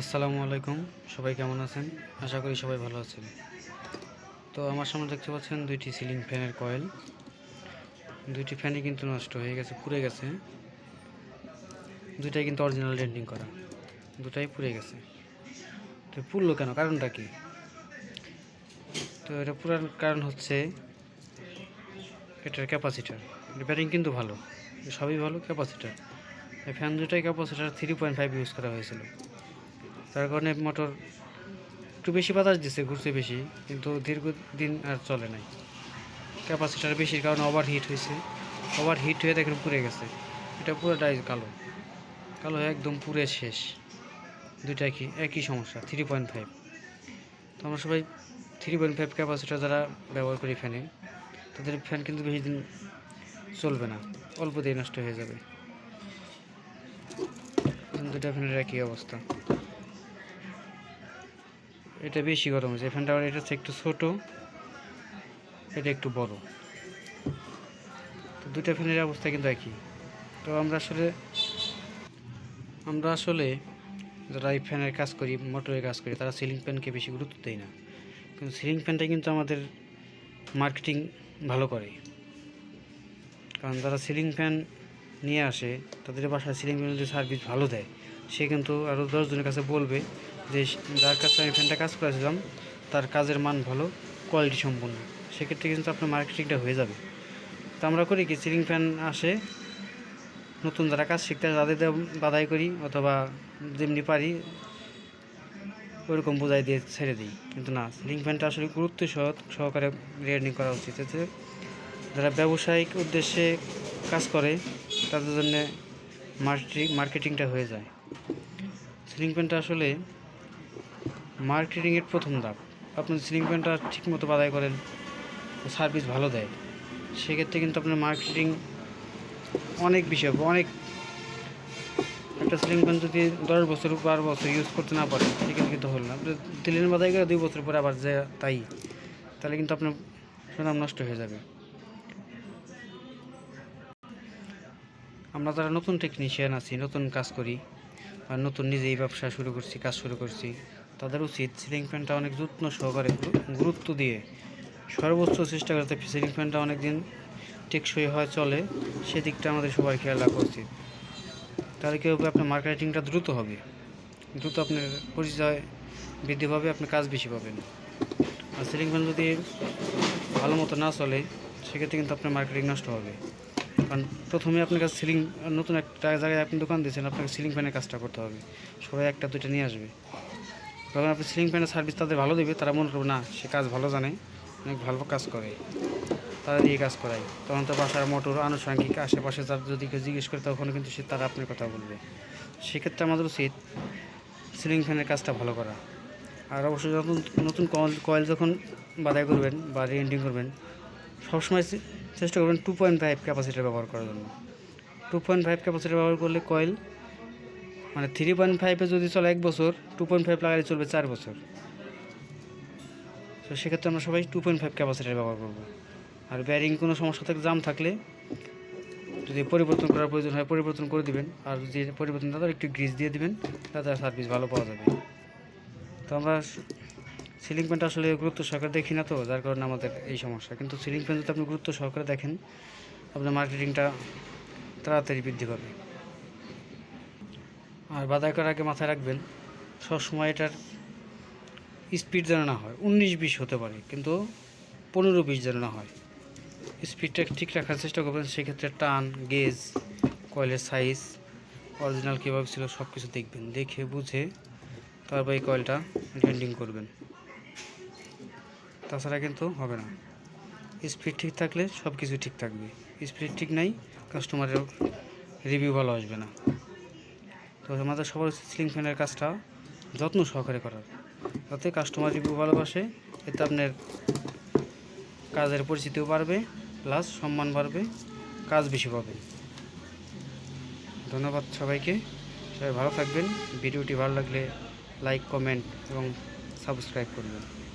আসসালামু আলাইকুম। সবাই কেমন আছেন? আশা করি সবাই ভালো আছেন। তো আমার সামনে দেখতে পাচ্ছেন দুইটি সিলিং ফ্যানের কয়েল। দুইটি ফ্যানই কিন্তু নষ্ট হয়ে গেছে, পুড়ে গেছে। দুইটাই কিন্তু অরিজিনাল ডেন্টিং করা। দুটাই পুড়ে গেছে। তো পুড়লো কেন? কারণটা কি? তো এটা পুরার কারণ হচ্ছে এটার ক্যাপাসিটার। ব্যাটিং কিন্তু ভালো। সবই ভালো ক্যাপাসিটার। ফ্যান দুটাই capacitor three point five use করা হয়েছিল। তার কারণে মোটর একটু বেশি বাতাস দিচ্ছে ঘুরছে বেশি, কিন্তু দীর্ঘদিন আর চলে নাই। ক্যাপাসিটার বেশির কারণে ওভার হিট হয়েছে। ওভার হিট হয়ে দেখেন পুড়ে গেছে। এটা পুরোটাই কালো। কালো একদম পুরে শেষ। দুইটা একই একই সমস্যা থ্রি পয়েন্ট ফাইভ তো আমরা সবাই থ্রি পয়েন্ট ফাইভ ক্যাপাসিটার যারা ব্যবহার করি ফ্যানে তাদের ফ্যান কিন্তু বেশি দিন চলবে না। অল্প দিয়ে নষ্ট হয়ে যাবে। দুটা ফ্যানের একই অবস্থা। এটা বেশি গরম হয়েছে। ফ্যানটা আবার এটা হচ্ছে একটু ছোট, এটা একটু বড়। তো দুইটা ফ্যানের অবস্থা কিন্তু একই। তো আমরা আসলে আমরা আসলে যারা এই ফ্যানের কাজ করি, মোটরের কাজ করি, তারা সিলিং ফ্যানকে বেশি গুরুত্ব দেয় না। কিন্তু সিলিং ফ্যানটা কিন্তু আমাদের মার্কেটিং ভালো করে। কারণ যারা সিলিং ফ্যান নিয়ে আসে, তাদের বাসায় সিলিং ফ্যান যদি সার্ভিস ভালো দেয়। সে কিন্তু আরও দশজনের কাছে বলবে যে, যার কাছে আমি ফ্যানটা কাজ করেছিলাম, তার কাজের মান ভালো কোয়ালিটি সম্পূর্ণ। সেক্ষেত্রে কিন্তু আপনার মার্কেটিংটা হয়ে যাবে। তো আমরা করি কি সিলিং ফ্যান আসে, নতুন যারা কাজ শিখতে তাদের বাধাই করি অথবা যেমনি পারি ওইরকম বোঝাই দিয়ে ছেড়ে দিই। কিন্তু না সিলিং ফ্যানটা আসলে গুরুত্ব সহ, সহকারে রিয়ার্নিং করা উচিত। এতে যারা ব্যবসায়িক উদ্দেশ্যে কাজ করে, তাদের জন্য মার্কেটিং মার্কেটিংটা হয়ে যায়। সিলিং ফ্যানটা আসলে মার্কেটিংয়ের প্রথম ধাপ। আপনি সিলিং ফ্যানটা ঠিকমতো বাদাই করেন, সার্ভিস ভালো দেয়। সেক্ষেত্রে কিন্তু আপনার মার্কেটিং অনেক বিষয় অনেক একটা সিলিং ফ্যান যদি দশ বছর, বারো বছর ইউজ করতে না পারেন, সেক্ষেত্রে কিন্তু হলো না। দিলেন বাদাই করে দুই বছর পরে আবার যে তাই, তাহলে কিন্তু আপনার সুনাম নষ্ট হয়ে যাবে। আমরা যারা নতুন টেকনিশিয়ান আছি, নতুন কাজ করি নতুন নিজেই ব্যবসা শুরু করছি, কাজ শুরু করছি। তাদের উচিত সিলিং ফ্যানটা অনেক যত্ন সহকারে গুরু- গুরুত্ব দিয়ে। সর্বোচ্চ চেষ্টা করতে সিলিং ফ্যানটা অনেক দিন টেকসই হয় চলে, সেদিকটা আমাদের সবার খেয়াল রাখা উচিত। তাহলে কেউ আপনার মার্কেটিংটা দ্রুত হবে। দ্রুত আপনার পরিচয় বৃদ্ধি পাবে, আপনি কাজ বেশি পাবেন। আর সিলিং ফ্যান যদি ভালো মতো না চলে, সেক্ষেত্রে কিন্তু আপনার মার্কেটিং নষ্ট হবে। কারণ প্রথমে আপনার কাছে সিলিং নতুন একটা জায়গায় আপনি দোকান দিয়েছেন, আপনাকে সিলিং ফ্যানের কাজটা করতে হবে। সবাই একটা, দুইটা নিয়ে আসবে। যখন আপনি সিলিং ফ্যানের সার্ভিস তাদের ভালো দেবে, তারা মনে করবে, না, সে কাজ ভালো জানে, অনেক ভালো কাজ করে। তারা দিয়ে কাজ করায়। তখন তো বাসার মোটর, আনুষঙ্গিক আশেপাশে যার যদি কেউ জিজ্ঞেস করে তখন কিন্তু সে তারা আপনার কথা বলবে। সেক্ষেত্রে আমাদের উচিত সিলিং ফ্যানের কাজটা ভালো করা। আর অবশ্যই যখন নতুন কয়েল যখন বাদাই করবেন বা রিএন্ডিং করবেন, সবসময় চেষ্টা করবেন টু পয়েন্ট ফাইভ ক্যাপাসিটার ব্যবহার করার জন্য। টু পয়েন্ট ফাইভ ক্যাপাসিটার ব্যবহার করলে কয়েল মানে থ্রি পয়েন্ট ফাইভে যদি চলে এক বছর টু পয়েন্ট ফাইভ লাগালে চলবে চার বছর। তো সেক্ষেত্রে আমরা সবাই টু পয়েন্ট ফাইভ ক্যাপাসিটার ব্যবহার করব। আর ব্যারিং কোনো সমস্যা থাকে জাম থাকলে যদি পরিবর্তন করার প্রয়োজন হয়, পরিবর্তন করে দিবেন। আর যদি পরিবর্তন হয় একটু গ্রিজ দিয়ে দিবেন, তাতে সার্ভিস ভালো পাওয়া যাবে। তো আমরা সিলিং ফ্যানটা আসলে গুরুত্ব সহকারে দেখি না তো, যার কারণে আমাদের এই সমস্যা। কিন্তু সিলিং ফ্যান যদি আপনি গুরুত্ব সহকারে দেখেন, আপনার মার্কেটিংটা তাড়াতাড়ি বৃদ্ধি পাবে। আর বাদাই করার আগে মাথায় রাখবেন, সবসময় এটার স্পিড যেন না হয়, উনিশ বিশ হতে পারে, কিন্তু পনেরো বিশ যেন না হয়। স্পিডটা ঠিক রাখার চেষ্টা করবেন, সেক্ষেত্রে টান গেজ কয়েলের সাইজ অরিজিনাল কীভাবে ছিল সব কিছু দেখবেন, দেখে বুঝে তারপর এই কয়েলটা গ্রাইন্ডিং করবেন। তাছাড়া কিন্তু হবে না। স্পিড ঠিক থাকলে সব কিছু ঠিক থাকবে। স্পিড ঠিক নাই কাস্টমারের রিভিউ ভালো আসবে না। তো আমাদের সবার সিলিং ফ্যানের কাজটা যত্ন সহকারে করার। যাতে কাস্টমার রিভিউ ভালোবাসে, এতে আপনার কাজের পরিচিতিও বাড়বে প্লাস সম্মান বাড়বে, কাজ বেশি পাবেন ধন্যবাদ সবাইকে। সবাই ভালো থাকবেন। ভিডিওটি ভালো লাগলে লাইক কমেন্ট এবং সাবস্ক্রাইব করবেন।